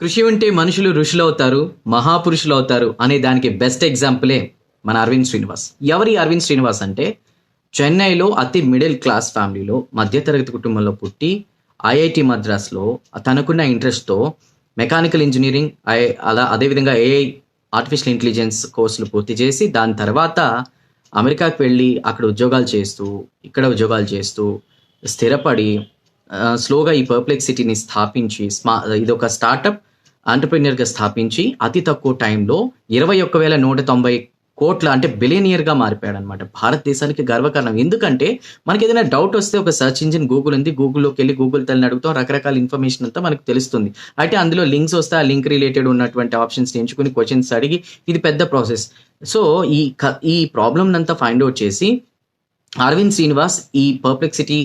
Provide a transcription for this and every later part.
కృషి ఉంటే మనుషులు ఋషులు అవుతారు మహాపురుషులు అవుతారు అనే దానికి బెస్ట్ ఎగ్జాంపులే మన అరవింద్ శ్రీనివాస్. ఎవరి అరవింద్ శ్రీనివాస్ అంటే చెన్నైలో అతి మిడిల్ క్లాస్ ఫ్యామిలీలో మధ్యతరగతి కుటుంబంలో పుట్టి ఐఐటి మద్రాస్లో తనకున్న ఇంట్రెస్ట్తో మెకానికల్ ఇంజనీరింగ్ ఐ అలా అదేవిధంగా ఏఐ ఆర్టిఫిషియల్ ఇంటెలిజెన్స్ కోర్సులు పూర్తి చేసి దాని తర్వాత అమెరికాకి వెళ్ళి అక్కడ ఉద్యోగాలు చేస్తూ ఇక్కడ ఉద్యోగాలు చేస్తూ స్థిరపడి స్లోగా ఈ పర్ప్లెక్సిటీని స్థాపించి స్మా ఇది ఒక స్టార్టప్ ఆంటర్ప్రీనియర్గా స్థాపించి అతి తక్కువ టైంలో ఇరవై ఒక్క వేల నూట తొంభై కోట్ల అంటే బిలియనియర్గా మారిపోయాడు అనమాట భారతదేశానికి గర్వకారణం. ఎందుకంటే మనకి ఏదైనా డౌట్ వస్తే ఒక సెర్చ్ ఇంజిన్ గూగుల్ ఉంది. గూగుల్లోకి వెళ్ళి గూగుల్ తల్లిని అడుగుతాం. రకరకాల ఇన్ఫర్మేషన్ అంతా మనకు తెలుస్తుంది. అయితే అందులో లింక్స్ వస్తే ఆ లింక్ రిలేటెడ్ ఉన్నటువంటి ఆప్షన్స్ ఎంచుకుని క్వశ్చన్స్ అడిగి ఇది పెద్ద ప్రాసెస్ సో ఈ ఈ ప్రాబ్లమ్ అంతా ఫైండ్ అవుట్ చేసి అరవింద్ శ్రీనివాస్ ఈ పర్ప్లెక్సిటీ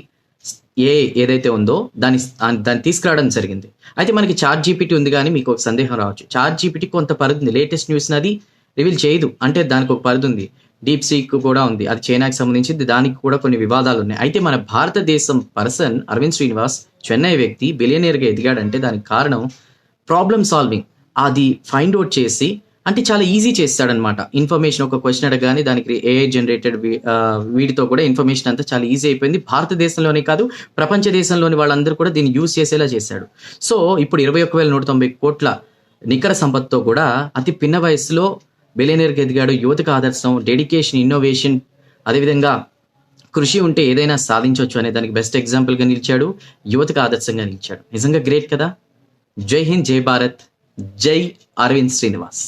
ఏ ఏదైతే ఉందో దాని దాన్ని తీసుకురావడం జరిగింది. అయితే మనకి చార్ట్ జీపీటీ ఉంది కానీ మీకు ఒక సందేహం రావచ్చు. చార్ట్ జీపీటీ కొంత పరిధి ఉంది లేటెస్ట్ న్యూస్ అది రివీల్ చేయదు. అంటే దానికి ఒక పరిధి ఉంది డీప్ సీక్ కూడా ఉంది. అది చైనాకి సంబంధించింది. దానికి కూడా కొన్ని వివాదాలు ఉన్నాయి. అయితే మన భారతదేశం పర్సన్ అరవింద్ శ్రీనివాస్ చెన్నై వ్యక్తి బిలియనియర్గా ఎదిగాడంటే దానికి కారణం ప్రాబ్లమ్ సాల్వింగ్ అది ఫైండ్ అవుట్ చేసి అంటే చాలా ఈజీ చేస్తాడనమాట. ఇన్ఫర్మేషన్ ఒక క్వశ్చన్ అడగానే దానికి ఏఐ జనరేటెడ్ వీటితో కూడా ఇన్ఫర్మేషన్ అంతా చాలా ఈజీ అయిపోయింది. భారతదేశంలోనే కాదు ప్రపంచ దేశంలోని వాళ్ళందరూ కూడా దీన్ని యూజ్ చేసేలా చేశాడు. సో ఇప్పుడు ఇరవై ఒక్క వేల నూట తొంభై కోట్ల నికర సంపత్తో కూడా అతి పిన్న వయసులో బిలియనీర్కి ఎదిగాడు యువతకు ఆదర్శం డెడికేషన్ ఇన్నోవేషన్ అదేవిధంగా కృషి ఉంటే ఏదైనా సాధించవచ్చు అనే దానికి బెస్ట్ ఎగ్జాంపుల్గా నిలిచాడు యువతకు ఆదర్శంగా నిలిచాడు. నిజంగా గ్రేట్ కదా? జై హింద్ జై భారత్ జై అరవింద్ శ్రీనివాస్.